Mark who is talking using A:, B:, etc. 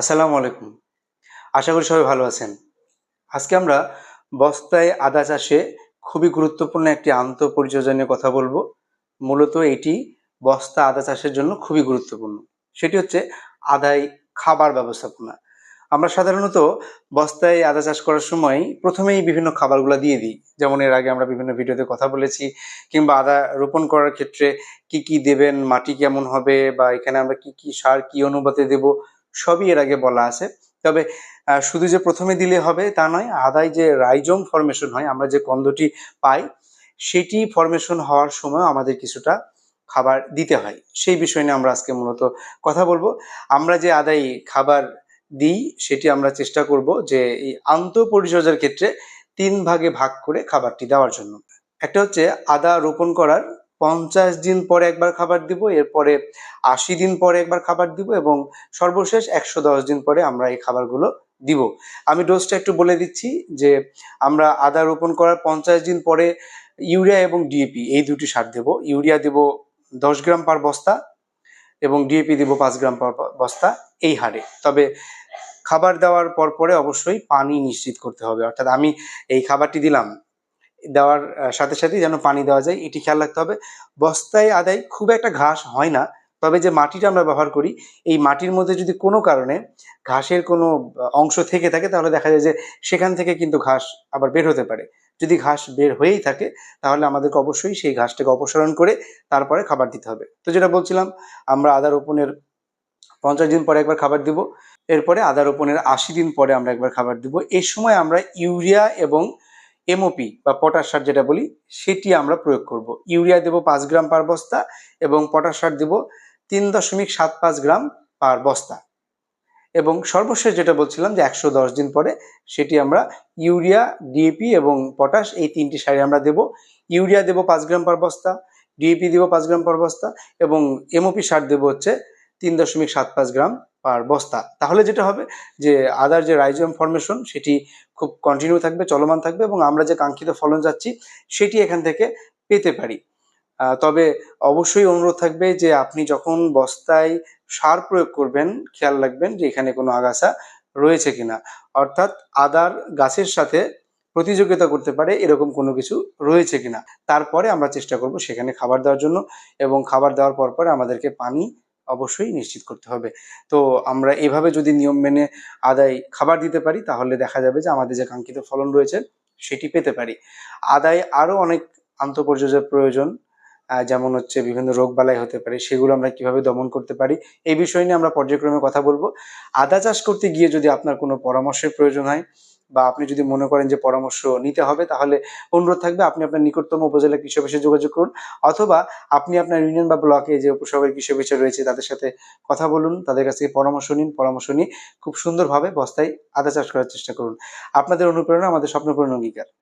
A: আসসালামু আলাইকুম। আশা করি সবাই ভালো আছেন। আজকে আমরা বস্তায় আদা চাষে খুবই গুরুত্বপূর্ণ একটি আন্তঃপরিচর্যা নিয়ে কথা বলব। মূলত এটি বস্তা আদা চাষের জন্য খুবই গুরুত্বপূর্ণ। সেটি হচ্ছে আদায় খাবার ব্যবস্থাপনা। আমরা সাধারণত বস্তায় আদা চাষ করার সময় প্রথমেই বিভিন্ন খাবারগুলো দিয়ে দিই। যেমন এর আগে আমরা বিভিন্ন ভিডিওতে কথা বলেছি, কিংবা আদা রোপণ করার ক্ষেত্রে কি কি দেবেন, মাটি কেমন হবে, বা এখানে আমরা কি কি সার, কি অনুপাতে দেব সবই এর আগে বলা আছে। তবে শুধু যে প্রথমে দিলে হবে তা নয়, আদায় যে রাইজম ফরমেশন হয়, আমরা যে কন্দটি পাই, সেটি ফরমেশন হওয়ার সময় আমাদের কিছুটা খাবার দিতে হয়। সেই বিষয় নিয়ে আমরা আজকে মূলত কথা বলব। আমরা যে আদায় খাবার দিই, সেটি আমরা চেষ্টা করব যে এই আন্তঃপরিচর্যার ক্ষেত্রে তিন ভাগে ভাগ করে খাবারটি দেওয়ার জন্য। একটা হচ্ছে আদা রোপণ করার পঞ্চাশ দিন পরে একবার খাবার দিব, এরপরে আশি দিন পরে একবার খাবার দিব এবং সর্বশেষ একশো দশ দিন পরে আমরা এই খাবারগুলো দিব। আমি ডোজটা একটু বলে দিচ্ছি যে আমরা আদা রোপণ করার পঞ্চাশ দিন পরে ইউরিয়া এবং ডিএপি এই দুটি সার দেব। ইউরিয়া দেব দশ গ্রাম পার বস্তা এবং ডিএপি দেব পাঁচ গ্রাম পার বস্তা এই হারে। তবে খাবার দেওয়ার পর পরে অবশ্যই পানি নিশ্চিত করতে হবে। অর্থাৎ আমি এই খাবারটি দিলাম দেওয়ার সাথে সাথেই যেন পানি দেওয়া যায়, এটি খেয়াল রাখতে হবে। বস্তায় আদায় খুব একটা ঘাস হয় না, তবে যে মাটিটা আমরা ব্যবহার করি, এই মাটির মধ্যে যদি কোনো কারণে ঘাসের কোনো অংশ থেকে থাকে, তাহলে দেখা যায় যে সেখান থেকে কিন্তু ঘাস আবার বের হতে পারে। যদি ঘাস বের হয়েই থাকে, তাহলে আমাদেরকে অবশ্যই সেই ঘাসটাকে অপসারণ করে তারপরে খাবার দিতে হবে। তো যেটা বলছিলাম, আমরা আদা রোপণের পঞ্চাশ দিন পরে একবার খাবার দিব, এরপরে আদা রোপণের আশি দিন পরে আমরা একবার খাবার দিব। এই সময় আমরা ইউরিয়া এবং এমওপি বা পটাশ সার যেটা বলি, সেটি আমরা প্রয়োগ করব। ইউরিয়া দেব পাঁচ গ্রাম পার বস্তা এবং পটাশ সার দেব তিন দশমিক সাত পাঁচ গ্রাম পার বস্তা। এবং সর্বশেষ যেটা বলছিলাম যে একশো দশ দিন পরে সেটি আমরা ইউরিয়া ডিএপি এবং পটাশ এই তিনটি সারে আমরা দেব। ইউরিয়া দেব পাঁচ গ্রাম পার বস্তা ডিএপি দেব পাঁচ গ্রাম পার বস্তা এবং এমওপি সার দেব হচ্ছে তিন দশমিক সাত পাঁচ গ্রাম পার বস্তা। তাহলে যেটা হবে যে আদার যে রাইজোম ফর্মেশন সেটি খুব কন্টিনিউ থাকবে, চলমান থাকবে এবং আমরা যে কাঙ্ক্ষিত ফলন যাচ্ছি সেটি এখান থেকে পেতে পারি। তবে অবশ্যই অনুরোধ থাকবে যে আপনি যখন বস্তায় সার প্রয়োগ করবেন, খেয়াল রাখবেন যে এখানে কোনো আগাছা রয়েছে কিনা। অর্থাৎ আদার গাছের সাথে প্রতিযোগিতা করতে পারে এরকম কোনো কিছু রয়েছে কিনা। তারপরে আমরা চেষ্টা করব সেখানে খাবার দেওয়ার জন্য এবং খাবার দেওয়ার পর পরে আমাদেরকে পানি অবশ্যই নিশ্চিত করতে হবে। তো আমরা এভাবে যদি নিয়ম মেনে আদায় খাবার দিতে পারি, তাহলে দেখা যাবে যে আমাদের যে কাঙ্ক্ষিত ফলন রয়েছে, সেটি পেতে পারি। আদায় আরও অনেক আন্তঃপর্যায়ের প্রয়োজন যেমন হচ্ছে বিভিন্ন রোগ বালাই হতে পারে, সেগুলো আমরা কীভাবে দমন করতে পারি, এই বিষয় নিয়ে আমরা পর্যায়ক্রমে কথা বলব। আদা চাষ করতে গিয়ে যদি আপনার কোনো পরামর্শের প্রয়োজন হয় বা আপনি যদি মনে করেন যে পরামর্শ নিতে হবে, তাহলে অনুরোধ থাকবে আপনি আপনার নিকটতম উপজেলা কৃষি অফিসে যোগাযোগ করুন অথবা আপনি আপনার ইউনিয়ন বা ব্লকে যে উপসভার কৃষি অফিসে রয়েছে, তাদের সাথে কথা বলুন, তাদের কাছ থেকে পরামর্শ নিন, পরামর্শ নিয়ে খুব সুন্দরভাবে বস্তায় আদা চাষ করার চেষ্টা করুন। আপনাদের অনুপ্রেরণা, আমাদের স্বপ্নপূরণ অঙ্গীকার।